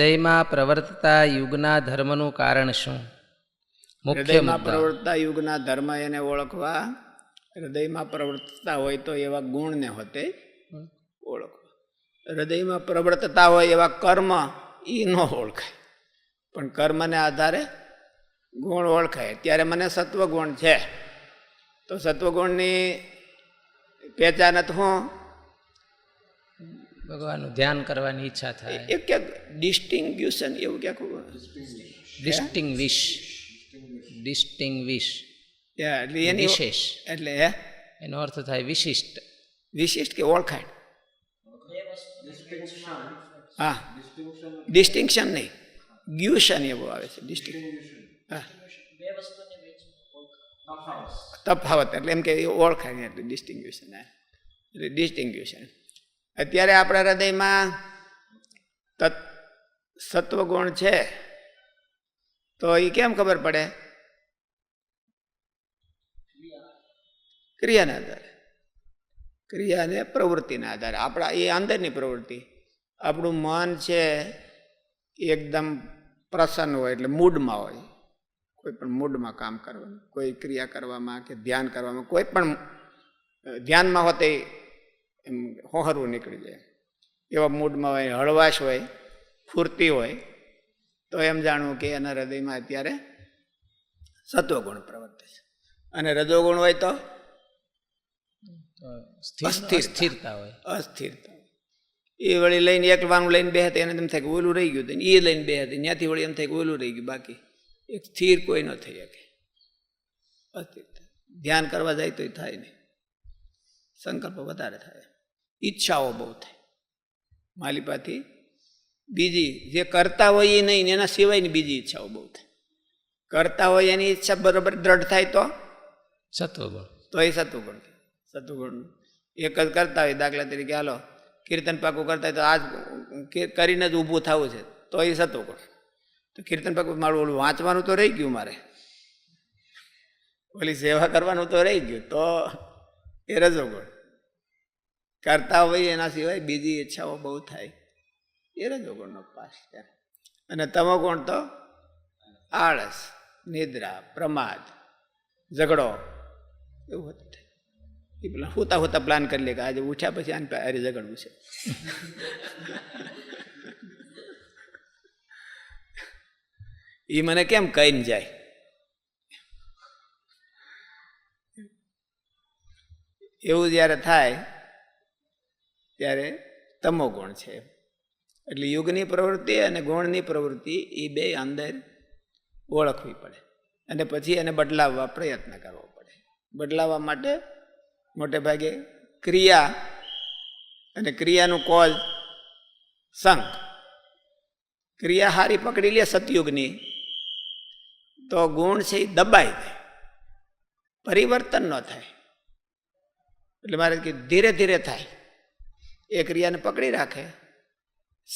હૃદયમાં પ્રવર્તતા યુગના ધર્મનું કારણ શું? હૃદયમાં પ્રવર્તતા યુગના ધર્મ એને ઓળખવા હૃદયમાં પ્રવર્તતા હોય તો એવા ગુણને હોતે ઓળખવા. હૃદયમાં પ્રવર્તતા હોય એવા કર્મ એ ન ઓળખાય. પણ કર્મને આધારે ગુણ ઓળખાય. ત્યારે મને સત્વગુણ છે. તો સત્વગુણની પહેચાન હું ભગવાનનું ધ્યાન કરવાની ઈચ્છા થાય. એક ક્યાંક ડિસ્ટિંગ્યુશન એવું ક્યાંક ડિસ્ટિંગ્વિશ ડિસ્ટિંગ્વિશ Yeah, એટલે એની વિશેષ એટલે હે? એનો અર્થ થાય વિશિષ્ટ. વિશિષ્ટ કે ઓળખાણ? હા. ડિસ્ટિંક્શન નહીં. ગ્યુશન એવું આવે છે. ડિસ્ટિંક હા. તફાવત. એટલે એમ કે એ ઓળખાણ એટલે ડિસ્ટિંગ્યુશન એટલે ડિસ્ટિંગ્યુશન અત્યારે આપણા હૃદયમાં તત્, સત્વગુણ છે. તો એ કેમ ખબર પડે? ક્રિયાના આધારે. ક્રિયાને પ્રવૃત્તિના આધારે. આપણા, એ અંદરની પ્રવૃત્તિ. આપણું મન છે એકદમ પ્રસન્ન હોય એટલે મૂડમાં હોય. કોઈ પણ મૂડમાં કામ કરવાનું. કોઈ ક્રિયા કરવામાં કે ધ્યાન કરવામાં. કોઈ પણ ધ્યાનમાં હોતે એમ હોહરવું નીકળી જાય. એવા મૂડમાં હોય હળવાશ હોય ફૂર્તિ હોય તો એમ જાણવું કે એના હૃદયમાં અત્યારે સત્વગુણ પ્રવર્તે છે. અને રજોગુણ હોય તો? સ્થિર- અસ્થિરતા. અસ્થિરતા હોય. અસ્થિરતા. એ વળી લઈને એકવાનું લઈને બે હતા એને એમ થાય કે ઓલું રહી ગયું હતું. એ લઈને બે હતી ત્યાંથી વળી એમ થાય કે ઓલું રહી ગયું બાકી એક સ્થિર કોઈ ન થઈ શકે. અસ્થિરતા. ધ્યાન કરવા જાય તો થાય નહીં. સંકલ્પ વધારે થાય. ઈચ્છાઓ બહુ થાય. માલિપાથી બીજી જે કરતા હોય એ નહીં ને એના સિવાયની બીજી ઈચ્છાઓ બહુ થાય. કરતા હોય એની ઈચ્છા બરોબર દ્રઢ થાય તો? સત્વગુણ. તો એ સત્વગુણ સત્વગુણ. એક જ કરતા હોય દાખલા તરીકે હાલો કીર્તન પાકું કરતા હોય તો આજ કરીને જ ઊભું થવું છે તો એ સત્વગુણ. તો કીર્તન પાકું મારું ઓલું વાંચવાનું તો રહી ગયું મારે. ઓલી સેવા કરવાનું તો રહી ગયું તો એ રજોગુણ. કરતા હોય એના સિવાય બીજી ઈચ્છાઓ બહુ થાય. એ રજોગુણનો પાસ છે. અને તમોગુણ તો? આળસ, નિદ્રા, પ્રમાદ, ઝઘડો, એવું હતું એ પેલા હોતા હોતા પ્લાન કરી લે કે આજે ઉઠ્યા પછી આને અરે ઝઘડવું છે. એ મને કેમ કહીને જાય? એવું જ્યારે થાય ત્યારે તમો ગુણ છે. એટલે યુગની પ્રવૃત્તિ અને ગુણની પ્રવૃત્તિ એ બે અંદર ઓળખવી પડે. અને પછી એને બદલાવવા પ્રયત્ન કરવો પડે. બદલાવવા માટે મોટે ભાગે ક્રિયા અને ક્રિયાનું કોલ સંઘ. ક્રિયા હારી પકડી લે સતયુગની, તો ગુણ છે એ દબાઈ જાય પરિવર્તન ન થાય. એટલે મારે કે ધીરે ધીરે થાય. એ ક્રિયાને પકડી રાખે.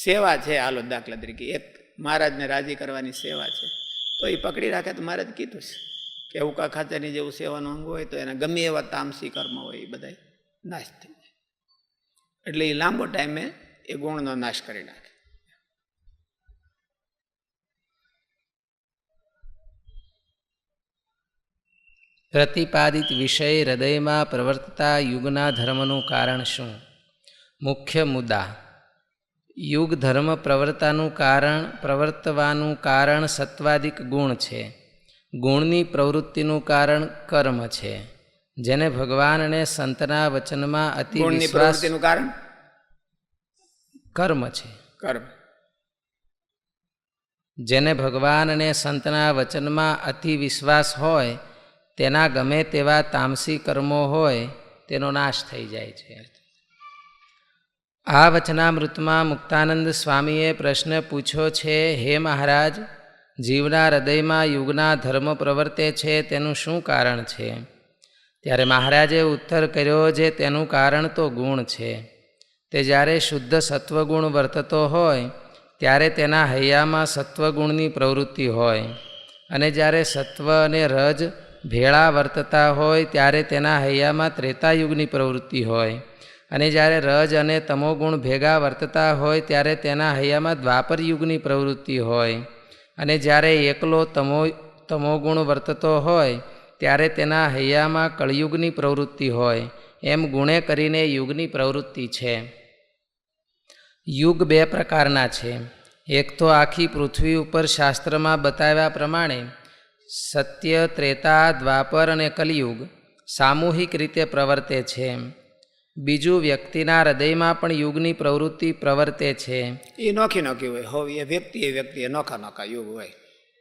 સેવા છે હાલો દાખલા તરીકે. એક મહારાજને રાજી કરવાની સેવા છે. તો એ પકડી રાખે તો મહારાજ કીધું છે કે ઉકા ખાચાની જેવું સેવાનું અંગ હોય તો એના ગમે એવા તામસી કર્મ હોય એ બધા નાશ થઈ જાય. એટલે એ લાંબો ટાઈમે એ ગુણનો નાશ કરી નાખે. પ્રતિપાદિત વિષય હૃદયમાં પ્રવર્તતા યુગના ધર્મનું કારણ શું? મુખ્ય મુદ્દા. યુગ ધર્મ પ્રવર્તાનું કારણ પ્રવર્તવાનું કારણ સત્વાદિક ગુણ છે. ગુણની પ્રવૃત્તિનું કારણ કર્મ છે. જેને ભગવાનને સંતના વચનમાં અતિ પ્રવૃત્તિનું કારણ? કર્મ છે. કર્મ. જેને ભગવાનને સંતના વચનમાં અતિ વિશ્વાસ હોય તેના ગમે તેવા તામસી કર્મો હોય તેનો નાશ થઈ જાય છે. આ વચનામૃતમાં મુક્તાનંદ સ્વામીએ પ્રશ્ન પૂછ્યો છે, હે મહારાજ, જીવના હૃદયમાં યુગના ધર્મ પ્રવર્તે છે તેનું શું કારણ છે? ત્યારે મહારાજે ઉત્તર કર્યો જે તેનું કારણ તો ગુણ છે. તે જ્યારે શુદ્ધ સત્વગુણ વર્તતો હોય, ત્યારે તેના હૈયામાં સત્વગુણની પ્રવૃત્તિ હોય. અને જ્યારે સત્વ અને રજ ભેળા વર્તતા હોય, ત્યારે તેના હૈયામાં ત્રેતાયુગની પ્રવૃત્તિ હોય. અને જ્યારે રજ અને તમોગુણ ભેગા વર્તતા હોય ત્યારે તેના હૈયામાં દ્વાપર યુગની પ્રવૃત્તિ હોય. અને જ્યારે એકલો તમો તમોગુણ વર્તતો હોય, ત્યારે તેના હૈયામાં કળયુગની પ્રવૃત્તિ હોય. એમ ગુણે કરીને યુગની પ્રવૃત્તિ છે. યુગ બે પ્રકારના છે. એક તો આખી પૃથ્વી ઉપર શાસ્ત્રમાં બતાવ્યા પ્રમાણે સત્ય, ત્રેતા, દ્વાપર અને કલિયુગ સામૂહિક રીતે પ્રવર્તે છે. બીજું વ્યક્તિના હૃદયમાં પણ યુગની પ્રવૃત્તિ પ્રવર્તે છે. એ નોખી નોખી હોય. હવે એ વ્યક્તિ એ વ્યક્તિ એ નોખા નોખા યુગ હોય.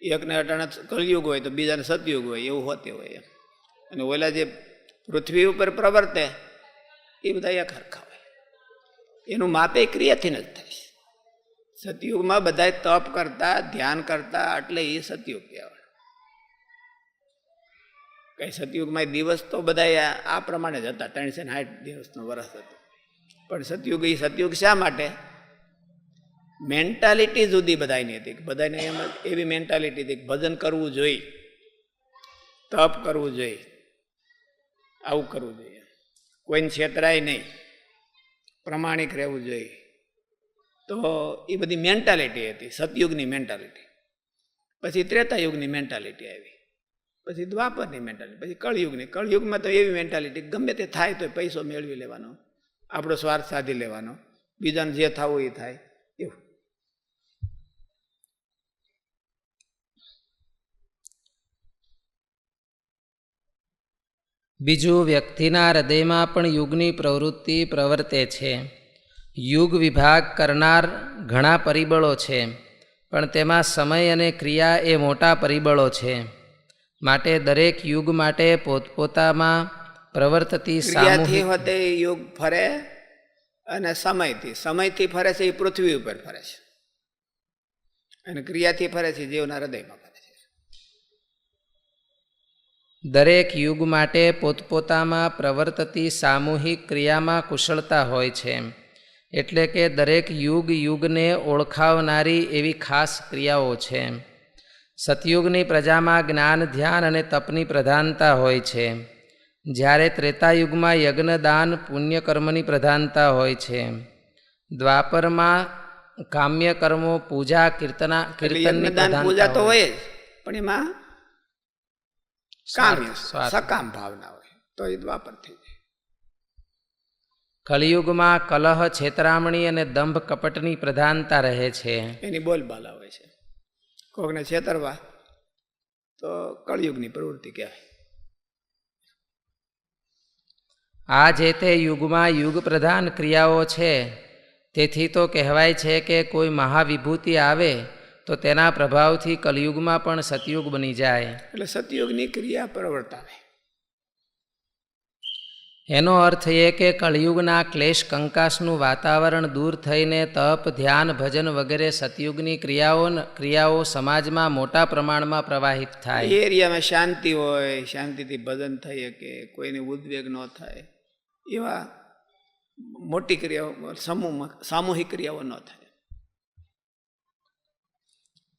એકને અટાણે કલયુગ હોય તો બીજાને સતયુગ હોય, એવું હોતી હોય એમ. અને ઓલા જે પૃથ્વી ઉપર પ્રવર્તે, એ બધા એક હરખા હોય. એનું માપે ક્રિયાથી જ થાય. સતયુગમાં બધા તપ કરતા, ધ્યાન કરતા, એટલે એ સતયુગ કહેવાય. કઈ સતયુગમાં દિવસ તો બધા આ પ્રમાણે જ હતા. ત્રણસો સાઠ દિવસનો વરસ હતો. પણ સતયુગ એ સતયુગ શા માટે? મેન્ટાલિટી જુદી બધાની હતી. કે બધાને એમ એવી મેન્ટાલિટી હતી કે ભજન કરવું જોઈએ, તપ કરવું જોઈએ, આવું કરવું જોઈએ. કોઈને છેતરાય નહીં, પ્રમાણિક રહેવું જોઈએ. તો એ બધી મેન્ટાલિટી હતી. સતયુગની મેન્ટાલિટી. પછી ત્રેતાયુગની મેન્ટાલિટી આવી. પછી દ્વાપરની મેન્ટાલિટી પછી કળયુગની, કળયુગમાં તો એવી મેન્ટાલિટી ગમે તે થાય તો પૈસો મેળવી લેવાનો, આપણો સ્વાર્થ સાધી લેવાનો, બીજાને જે થવું એ થાય, એવું. બીજું, વ્યક્તિના હૃદયમાં પણ યુગની પ્રવૃત્તિ પ્રવર્તે છે. યુગ વિભાગ કરનાર ઘણા પરિબળો છે, પણ તેમાં સમય અને ક્રિયા એ મોટા પરિબળો છે. માટે દરેક યુગ માટે પોતપોતામાં પ્રવર્તતી ક્રિયાથી હોતે યુગ ફરે અને સમયથી સમયથી ફરે છે એ પૃથ્વી ઉપર ફરે છે. અને ક્રિયાથી ફરે છે જીવના હૃદયમાં ફરે છે. દરેક યુગ માટે પોતપોતામાં પ્રવર્તતી સામૂહિક ક્રિયામાં કુશળતા હોય છે એટલે કે દરેક યુગ યુગને ઓળખાવનારી એવી ખાસ ક્રિયાઓ છે સતયુગની પ્રજામાં જ્ઞાન ધ્યાન અને તપની પ્રધાનતા હોય છે. જ્યારે ત્રેતાયુગમાં યજ્ઞ દાન પુણ્યકર્મની પ્રધાનતા હોય છે. દ્વાપરમાં કામ્ય કર્મો પૂજા કીર્તના કીર્તનની પૂજા તો હોય. હોય જ પણ એમાં કામ્ય સકામ ભાવના હોય તો એ દ્વાપર થઈ જાય. કલિયુગમાં કલહ છેતરામણી અને દંભ કપટની પ્રધાનતા રહે છે. એની બોલબાલા હોય છે. કોકને છેતરવા તો કળયુગની પ્રવૃત્તિ કહેવાય. આ જે તે યુગમાં યુગ પ્રધાન ક્રિયાઓ છે તેથી તો કહેવાય છે કે કોઈ મહાવિભૂતિ આવે તો તેના પ્રભાવથી કલિયુગમાં પણ સતયુગ બની જાય. એટલે સતયુગની ક્રિયા પ્રવર્તાવે એનો અર્થ એ કે કળિયુગના ક્લેશ કંકાસનું વાતાવરણ દૂર થઈને તપ, ધ્યાન, ભજન વગેરે સતયુગની ક્રિયાઓ ક્રિયાઓ સમાજમાં મોટા પ્રમાણમાં પ્રવાહિત થાય એ એરિયામાં શાંતિ હોય, શાંતિથી ભજન થઈ શકે, કોઈને ઉદ્વેગ ન થાય, એવા મોટી ક્રિયાઓ, સમૂહમાં, સામૂહિક ક્રિયાઓ ન થાય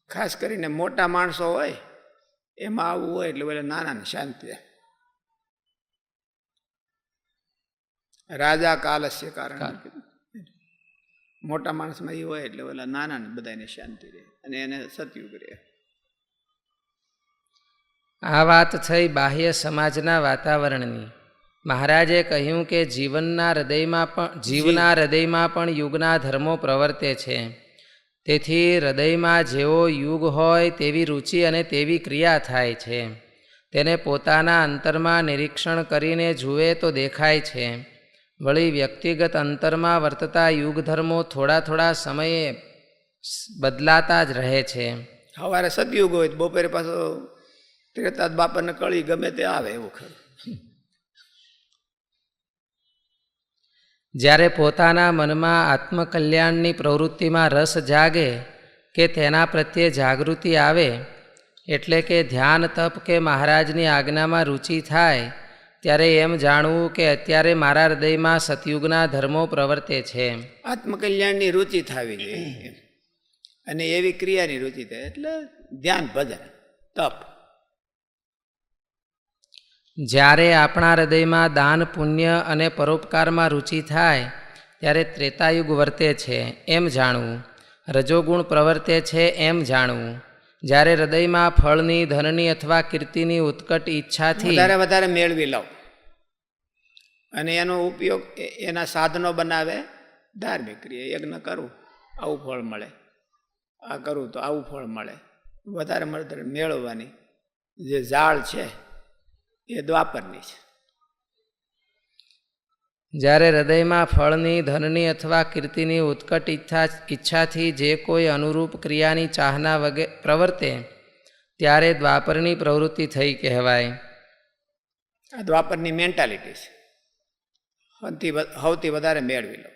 ખાસ કરીને મોટા માણસો હોય, એમાં આવવું હોય એટલે બોલે નાનાને શાંતિ રહે. રાજા કાલસ્ય કારણ. મોટા માણસમાં એ હોય એટલે ઓલા નાનાને બધાને શાંતિ રહે અને એને સતયુગ રહે આ વાત થઈ બાહ્ય સમાજના વાતાવરણની. મહારાજે કહ્યું કે જીવનના હૃદયમાં પણ જીવના હૃદયમાં પણ યુગના ધર્મો પ્રવર્તે છે. તેથી હૃદયમાં જેવો યુગ હોય તેવી રુચિ અને તેવી ક્રિયા થાય છે. તેને પોતાના અંતરમાં નિરીક્ષણ કરીને જુએ તો દેખાય છે. વળી વ્યક્તિગત અંતરમાં વર્તતા યુગ ધર્મો થોડા થોડા સમયે બદલાતા જ રહે છે. સવારે સદયુગ હોય બપોરે પાછો ત્રેતા બાપાને કળી ગમે તે આવે એવું ખરું. જ્યારે પોતાના મનમાં આત્મકલ્યાણની પ્રવૃત્તિમાં રસ જાગે કે તેના પ્રત્યે જાગૃતિ આવે એટલે કે ધ્યાન તપ કે મહારાજની આજ્ઞામાં રુચિ થાય ત્યારે એમ જાણવું કે અત્યારે મારા હૃદયમાં સતયુગના ધર્મો પ્રવર્તે છે. આત્મકલ્યાણની રુચિ થવી જોઈએ અને એવી ક્રિયાની રુચિ થાય એટલે ધ્યાન ભજન તપ. જ્યારે આપણા હૃદયમાં દાન પુણ્ય અને પરોપકારમાં રુચિ થાય ત્યારે ત્રેતાયુગ વર્તે છે એમ જાણવું. રજોગુણ પ્રવર્તે છે એમ જાણવું. જ્યારે હૃદયમાં ફળની, ધનની અથવા કીર્તિની ઉત્કટ ઈચ્છાથી વધારે વધારે મેળવી લઉં. અને એનો ઉપયોગ એના સાધનો બનાવે, ધાર્મિક ક્રિયા, યજ્ઞ કરું, આવું ફળ મળે. આ કરું તો આવું ફળ મળે. વધારે મળતર મેળવવાની જે ઝાડ છે એ દ્વાપરની છે. જ્યારે હૃદયમાં ફળની, ધનની અથવા કીર્તિની ઉત્કટ ઈચ્છા, ઈચ્છાથી જે કોઈ અનુરૂપ ક્રિયાની ચાહના વગે પ્રવર્તે, ત્યારે દ્વાપરની પ્રવૃત્તિ થઈ કહેવાય. આ દ્વાપરની મેન્ટાલિટી છે. સૌથી વધારે મેળવી લો.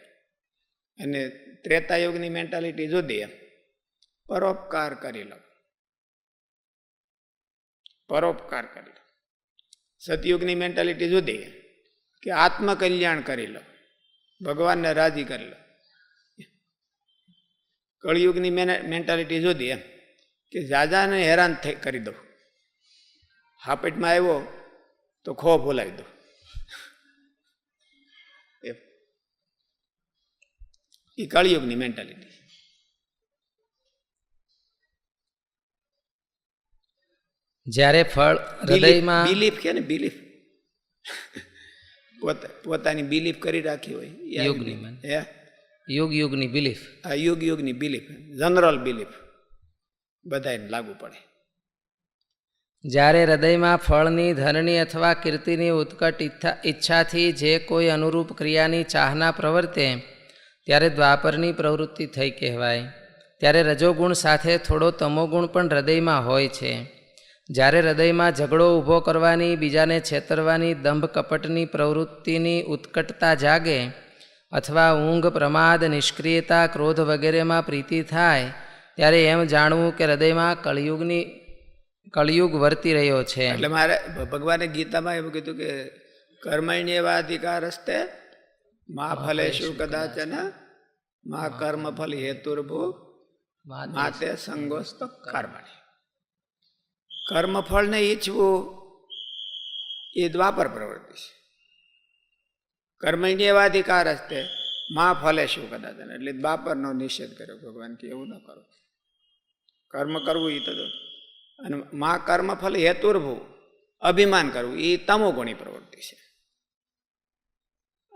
અને ત્રેતાયુગની મેન્ટાલિટી જુદી એમ. પરોપકાર કરી લો. પરોપકાર કરી લો. સતયુગની મેન્ટાલિટી જુદી કે આત્મકલ્યાણ કરી લો. ભગવાનને રાજી કરી લો. કળિયુગની મેન્ટાલિટી જુદી એમ કે જાજાને હેરાન થઈ કરી દઉં. હાપેટમાં આવ્યો તો ખો ભૂલાવી દો એ કળિયુગની મેન્ટાલિટી જ્યારે ફળ હૃદયમાં બિલીફ કે ને બિલીફ પોતાની બિલીફ કરી રાખી હોય. યુગની. હે? યુગ યુગની બિલીફ આ યુગ યુગની બિલીફ જનરલ બિલીફ બધાને લાગુ પડે. જ્યારે હૃદયમાં ફળની ધનની અથવા કીર્તિની ઉત્કટ ઈચ્છા ઈચ્છાથી જે કોઈ અનુરૂપ ક્રિયાની ચાહના પ્રવર્તે ત્યારે દ્વાપરની પ્રવૃત્તિ થઈ કહેવાય. ત્યારે રજોગુણ સાથે થોડો તમોગુણ પણ હૃદયમાં હોય છે. જ્યારે હૃદયમાં ઝઘડો ઊભો કરવાની બીજાને છેતરવાની દંભ કપટની પ્રવૃત્તિની ઉત્કટતા જાગે અથવા ઊંઘ પ્રમાદ નિષ્ક્રિયતા ક્રોધ વગેરેમાં પ્રીતિ થાય ત્યારે એમ જાણવું કે હૃદયમાં કળિયુગની કળિયુગ વર્તી રહ્યો છે. એટલે મારે ભગવાને ગીતામાં એવું કીધું કે કર્મણ્યવાધિકાર એવા અધિકાર હસ્તે મા ફલેશુ કદાચન મા કર્મ ફલ હેતુર્ભુ માતે સંગોસ્ત કર્મણી કર્મફળને ઈચ્છવું એ દ્વાપર પ્રવૃત્તિ છે. કર્મણ્ય એવા હસ્તે મા ફલે શું કદાચ એટલે દ્વાપરનો નિષેધ કર્યો. ભગવાન કે એવું ન કરો. કર્મ કરવું એ તો અને મા કર્મ ફલ હેતુર્ભું અભિમાન કરવું એ તમો ગુણી પ્રવૃત્તિ છે.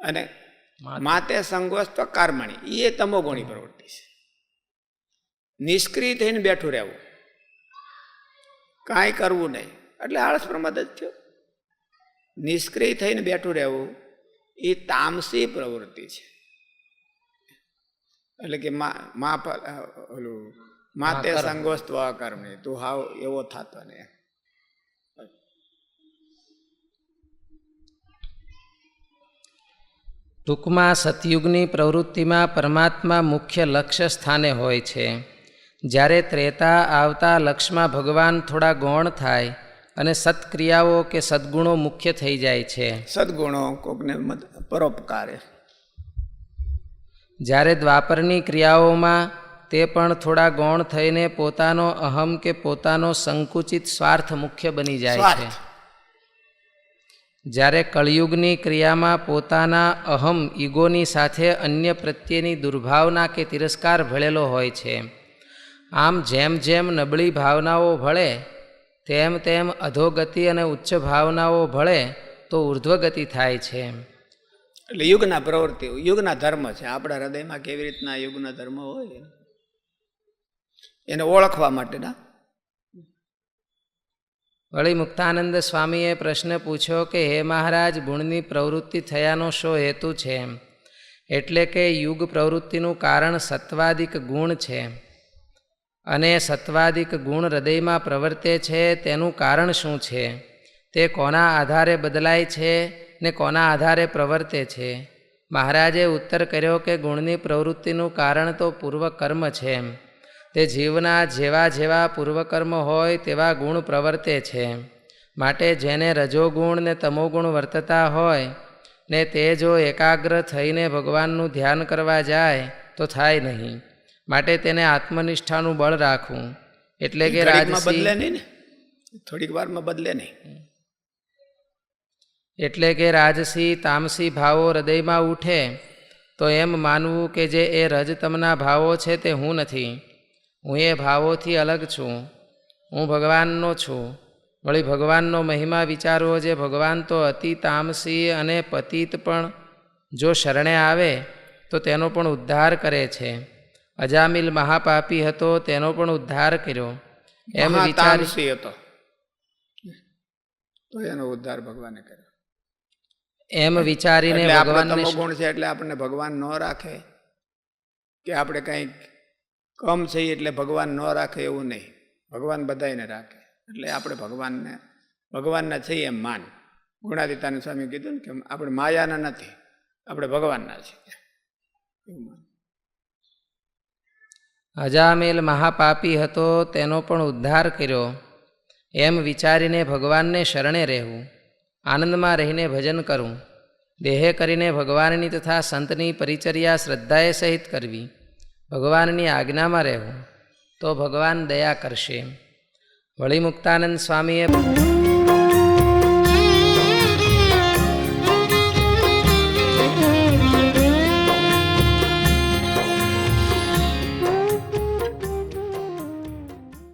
અને માતે. સંગોસ્ત કર્મણી એ તમોગુણી પ્રવૃત્તિ છે. નિષ્ક્રિય થઈને બેઠું રહેવું. કાંઈ કરવું નહીં. એટલે આળસ પ્રમાદ જ થયો નિષ્ક્રિય થઈને બેઠું રહેવું એ તામસી પ્રવૃત્તિ છે. એટલે કે મા ઓલું માતે સંગોસ્ત્વ અકર્મણી તું હાવ એવો થતો ને ટૂંકમાં સતયુગની પ્રવૃત્તિમાં પરમાત્મા મુખ્ય લક્ષ્ય સ્થાને હોય છે. જ્યારે ત્રેતા આવતા લક્ષમાં ભગવાન થોડા ગૌણ થાય અને સત્ક્રિયાઓ કે સદ્ગુણો મુખ્ય થઈ જાય છે. સદગુણો કોકને પરોપકારે. જ્યારે દ્વાપરની ક્રિયાઓમાં તે પણ થોડા ગૌણ થઈને પોતાનો અહમ કે પોતાનો સંકુચિત સ્વાર્થ મુખ્ય બની જાય છે. જ્યારે કળિયુગની ક્રિયામાં પોતાના અહમ ઈગોની સાથે અન્ય પ્રત્યેની દુર્ભાવના કે તિરસ્કાર ભળેલો હોય છે. આમ જેમ જેમ નબળી ભાવનાઓ ભળે તેમ તેમ અધોગતિ અને ઉચ્ચ ભાવનાઓ ભળે તો ઉર્ધ્વગતિ થાય છે એટલે યુગના પ્રવૃત્તિ યુગના ધર્મ છે. આપણા હૃદયમાં કેવી રીતના યુગના ધર્મ હોય એને? ઓળખવા માટેના? વળી મુક્તાનંદ સ્વામીએ પ્રશ્ન પૂછ્યો કે હે મહારાજ ગુણની પ્રવૃત્તિ થયાનો શો હેતુ છે એટલે કે યુગ પ્રવૃત્તિનું કારણ સત્વાદિક ગુણ છે અને સત્વાદિક ગુણ હૃદયમાં પ્રવર્તે છે, તેનું કારણ શું છે? તે કોના આધારે બદલાય છે ને કોના આધારે પ્રવર્તે છે? મહારાજે ઉત્તર કર્યો કે ગુણની પ્રવૃત્તિનું કારણ તો પૂર્વકર્મ છે. તે જીવના જેવા જેવા પૂર્વકર્મ હોય તેવા ગુણ પ્રવર્તે છે. માટે જેને રજોગુણ ને તમોગુણ વર્તતા હોય ને તે જો એકાગ્ર થઈને ભગવાનનું ધ્યાન કરવા જાય, તો થાય નહીં. માટે તેને આત્મનિષ્ઠાનું બળ રાખવું. એટલે કે રાજમાં બદલે નહીં ને? થોડીક વારમાં બદલે નહીં. એટલે કે રાજસી તામસી ભાવો હૃદયમાં ઉઠે તો એમ માનવું કે જે એ રજતમના ભાવો છે તે હું નથી. હું એ ભાવોથી અલગ છું. હું ભગવાનનો છું. વળી ભગવાનનો મહિમા વિચારવો જે ભગવાન તો અતિ તામસી અને પતિત પણ જો શરણે આવે તો તેનો પણ ઉદ્ધાર કરે છે. અજામિલ મહાપાપી હતો તેનો પણ ઉદ્ધાર કર્યો. એમ વિચારી હતો. તો એનો ઉદ્ધાર ભગવાને કર્યો. એમ વિચારીને તમો ગુણ છે એટલે આપણને ભગવાન ન રાખે કે આપણે કંઈક કમ છે એટલે ભગવાન ન રાખે એવું નહીં. ભગવાન બધાને રાખે. એટલે આપણે ભગવાનને ભગવાનના છીએ એમ માન. ગુણાદિતાને સ્વામી કીધું ને કે આપણે માયાના નથી આપણે ભગવાનના છીએ. એવું માન. અજામેલ મહાપાપી હતો તેનો પણ ઉદ્ધાર કર્યો. એમ વિચારીને ભગવાનને શરણે રહેવું, આનંદમાં રહીને ભજન કરવું, દેહે કરીને ભગવાનની તથા સંતની પરિચર્યા શ્રદ્ધાએ સહિત કરવી, ભગવાનની આજ્ઞામાં રહેવું, તો ભગવાન દયા કરશે. વળી મુક્તાનંદ સ્વામીએ